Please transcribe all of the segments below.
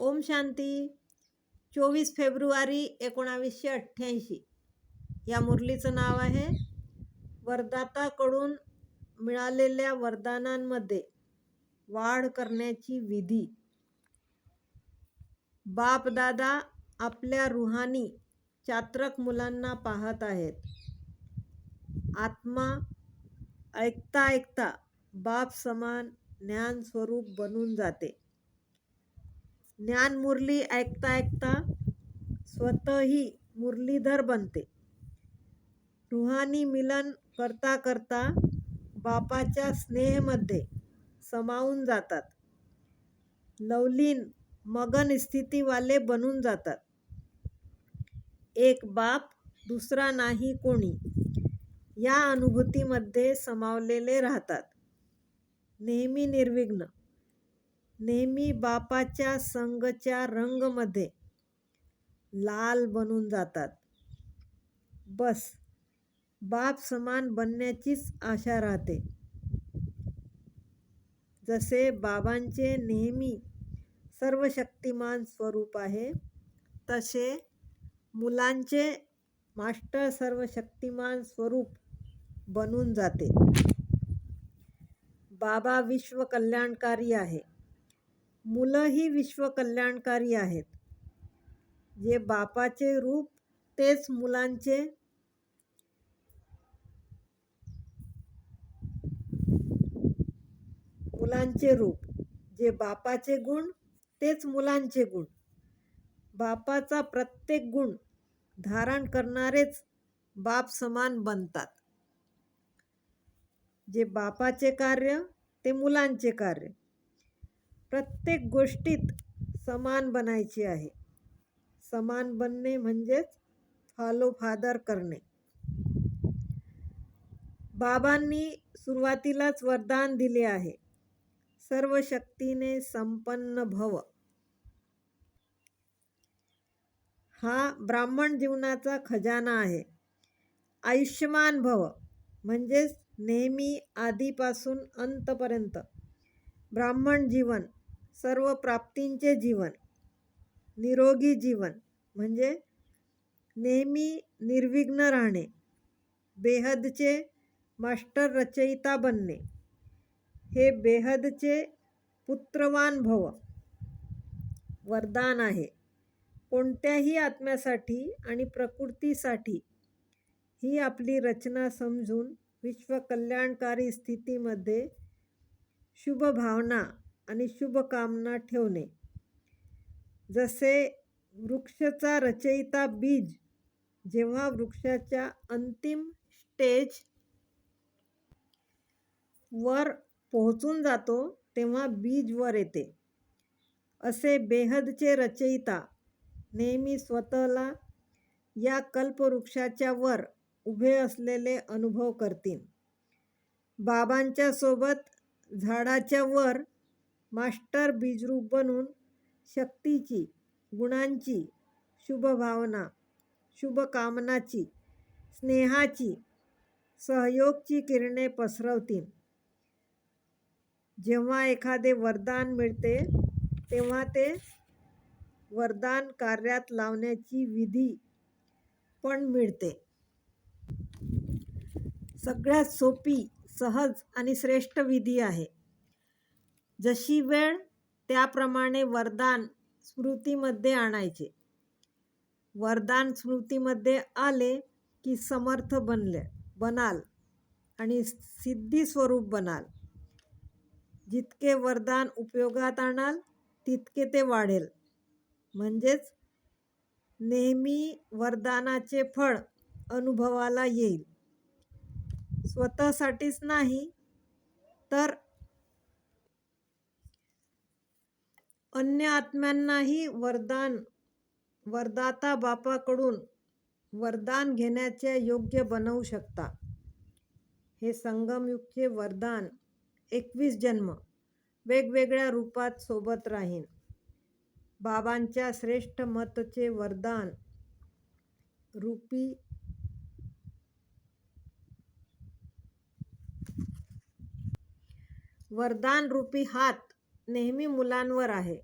ओम शांती. चोवीस फेब्रुवारी एकोणावीसशे अठ्ठ्याऐंशी. या मुरलीचं नाव आहे. वरदाताकडून मिळालेल्या वरदानांमध्ये वाढ करण्याची विधी. बापदादा आपल्या रुहानी चात्रक मुलांना पाहत आहेत. आत्मा ऐकता ऐकता बाप समान ज्ञान स्वरूप बनून जाते. ज्ञान मुरली ऐकता ऐकता स्वतःही मुरलीधर बनते. रुहानी मिलन करता करता बापाच्या स्नेहमध्ये समावून जातात. लवलीन मगन स्थितीवाले बनून जातात. एक बाप दुसरा नाही कोणी. या अनुभूतीमध्ये समावलेले राहतात. नेहमी निर्विघ्न. नेहमी बापाच्या संगच्या रंगमध्ये लाल बनून जातात. बस बाप समान बनण्याचीच आशा राहते. जसे बाबांचे नेहमी सर्व शक्तिमान स्वरूप आहे तसे मुलांचे मास्टर सर्व शक्तिमान स्वरूप बनून जाते. बाबा विश्व कल्याणकारी आहे. मुलंही ही विश्वकल्याणकारी आहेत. जे बापाचे रूप तेच मुलांचे मुलांचे रूप. जे बापाचे गुण तेच मुलांचे गुण. बापाचा प्रत्येक गुण धारण करणारेच बाप समान बनतात. जे बापाचे कार्य ते मुलांचे कार्य. प्रत्येक गोष्टीत समान बनायची आहे. समान बनणे म्हणजेच फॉलो फादर करणे. बाबांनी सुरुवातीलाच वरदान दिले आहे. सर्व शक्तीने संपन्न भव. हा ब्राह्मण जीवनाचा खजाना आहे. आयुष्यमान भव म्हणजेच नेहमी आधीपासून अंतपर्यंत. ब्राह्मण जीवन सर्व प्राप्तींचे जीवन निरोगी जीवन म्हणजे नेहमी निर्विघ्न राहणे बेहदचे मास्टर रचयिता बनणे हे बेहदचे पुत्रवान भव वरदान आहे. कोणत्याही आत्म्यासाठी आणि प्रकृतीसाठी ही आपली रचना समजून विश्वकल्याणकारी स्थितीमध्ये शुभभावना आणि शुभकामना ठेवणे. जसे वृक्षचा रचयिता बीज जेव्हा वृक्षाच्या अंतिम स्टेज वर पोहोचून जातो तेव्हा बीज वर येते. असे बेहदचे रचयिता नेहमी स्वतःला या कल्पवृक्षाच्या वर उभे असलेले अनुभव करतील. बाबांच्या सोबत झाडाच्या वर मास्टर बीजरूप बनून शक्तीची गुणांची शुभभावना शुभकामनाची स्नेहाची सहयोगची किरणे पसरवतील. जेव्हा एखादे वरदान मिळते तेव्हा ते वरदान कार्यात लावण्याची विधी पण मिळते. सगळ्यात सोपी सहज आणि श्रेष्ठ विधी आहे. जशी वेळ त्याप्रमाणे वरदान स्मृतीमध्ये आणायचे. वरदान स्मृतीमध्ये आले की समर्थ बनले बनाल आणि सिद्धी स्वरूप बनाल. जितके वरदान उपयोगात आणाल तितके ते वाढेल. म्हणजेच नेहमी वरदानाचे फळ अनुभवाला येईल. स्वतःसाठीच नाही तर अन्य आत्म्यांनाही वरदान वरदाता बापाकडून वरदान घेण्याचे योग्य बनवू शकता. हे संगमयुगचे वरदान एकवीस जन्म वेगवेगळ्या रूपात सोबत राहीन. बाबांच्या श्रेष्ठ मतचे वरदान रूपी वरदान रूपी हात नेहमी मुलांवर आहे.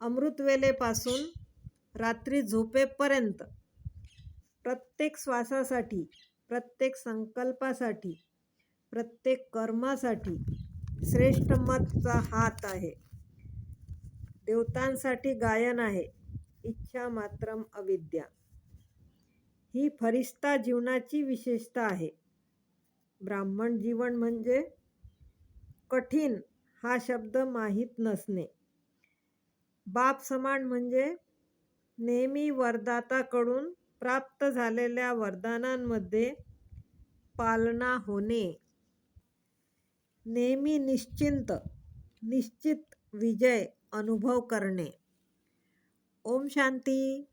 अमृतवेलेपासून रात्री झोपेपर्यंत प्रत्येक श्वासासाठी प्रत्येक संकल्पासाठी प्रत्येक कर्मासाठी श्रेष्ठ मतचा हात आहे. देवतांसाठी गायन आहे. इच्छा मात्रम अविद्या. ही फरिश्ता जीवनाची विशेषता आहे. ब्राह्मण जीवन म्हणजे कठीण हा शब्द माहीत नसणे. बाप समान म्हणजे नेहमी वरदाताकडून प्राप्त झालेल्या वरदानांमध्ये पालना होणे. नेहमी निश्चिंत निश्चित विजय अनुभव करणे. ओम शांती.